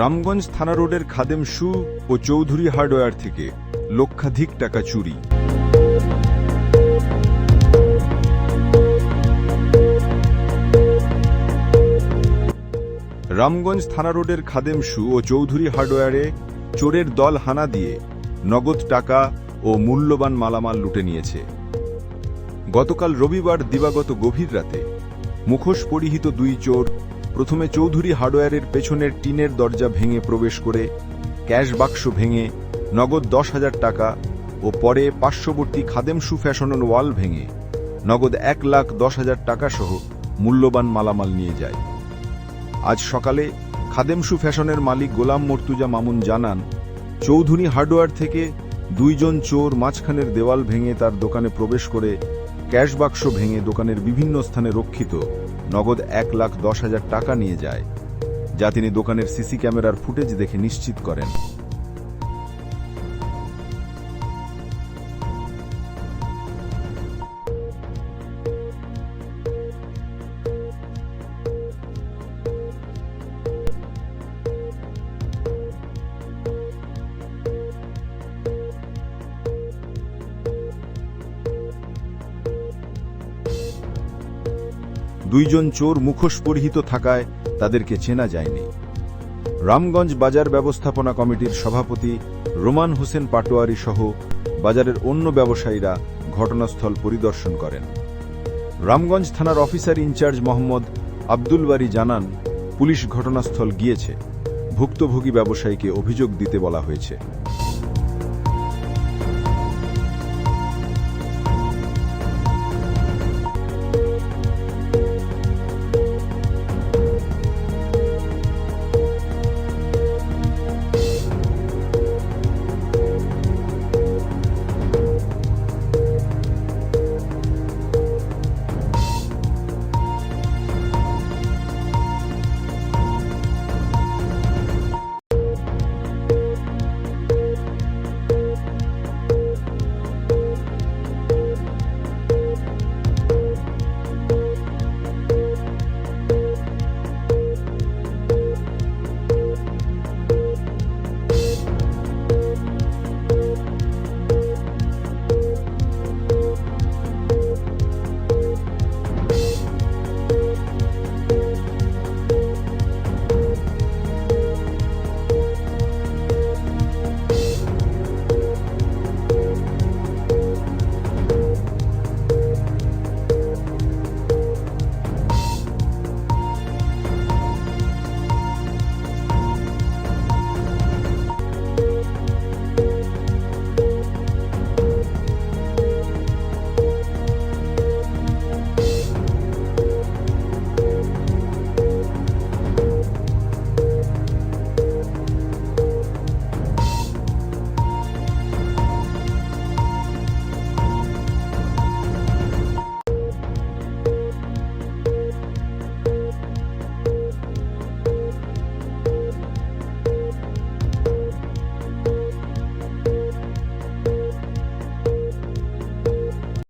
রামগঞ্জ থানা রোডের খাদেম শু ও চৌধুরী হার্ডওয়্যার থেকে লক্ষাধিক টাকা চুরি। রামগঞ্জ থানা রোডের খাদেম শু ও চৌধুরী হার্ডওয়্যারে চোরের দল হানা দিয়ে নগদ টাকা ও মূল্যবান মালামাল লুটে নিয়েছে। গতকাল রবিবার দিবাগত গভীর রাতে মুখোশ পরিহিত দুই চোর প্রথমে চৌধুরী হার্ডওয়্যারের পেছনের টিনের দরজা ভেঙে প্রবেশ করে ক্যাশ বাক্স ভেঙে নগদ দশ হাজার টাকা ও পরে পার্শ্ববর্তী খাদেম শু ফ্যাশনের ওয়াল ভেঙে নগদ এক লাখ দশ হাজার টাকা সহ মূল্যবান মালামাল নিয়ে যায়। আজ সকালে খাদেমশু ফ্যাশনের মালিক গোলাম মর্তুজা মামুন জানান, চৌধুরী হার্ডওয়্যার থেকে দুইজন চোর মাঝখানের দেওয়াল ভেঙে তার দোকানে প্রবেশ করে ক্যাশ বাক্স ভেঙে দোকানের বিভিন্ন স্থানে রক্ষিত। নগদ এক লাখ দশ হাজার টাকা নিয়ে যায়, যা তিনি দোকানের সিসি ক্যামেরার ফুটেজ দেখে নিশ্চিত করেন। দুইজন চোর মুখোশ পরিহিত থাকায় তাদেরকে চেনা যায়নি। রামগঞ্জ বাজার ব্যবস্থাপনা কমিটির সভাপতি রোমান হোসেন পাটোয়ারি সহ বাজারের অন্য ব্যবসায়ীরা ঘটনাস্থল পরিদর্শন করেন। রামগঞ্জ থানার officer in charge Mohammad Abdul Bari জানান, পুলিশ ঘটনাস্থল গিয়েছে। ভুক্তভোগী ব্যবসায়ীকে অভিযোগ দিতে বলা হয়েছে।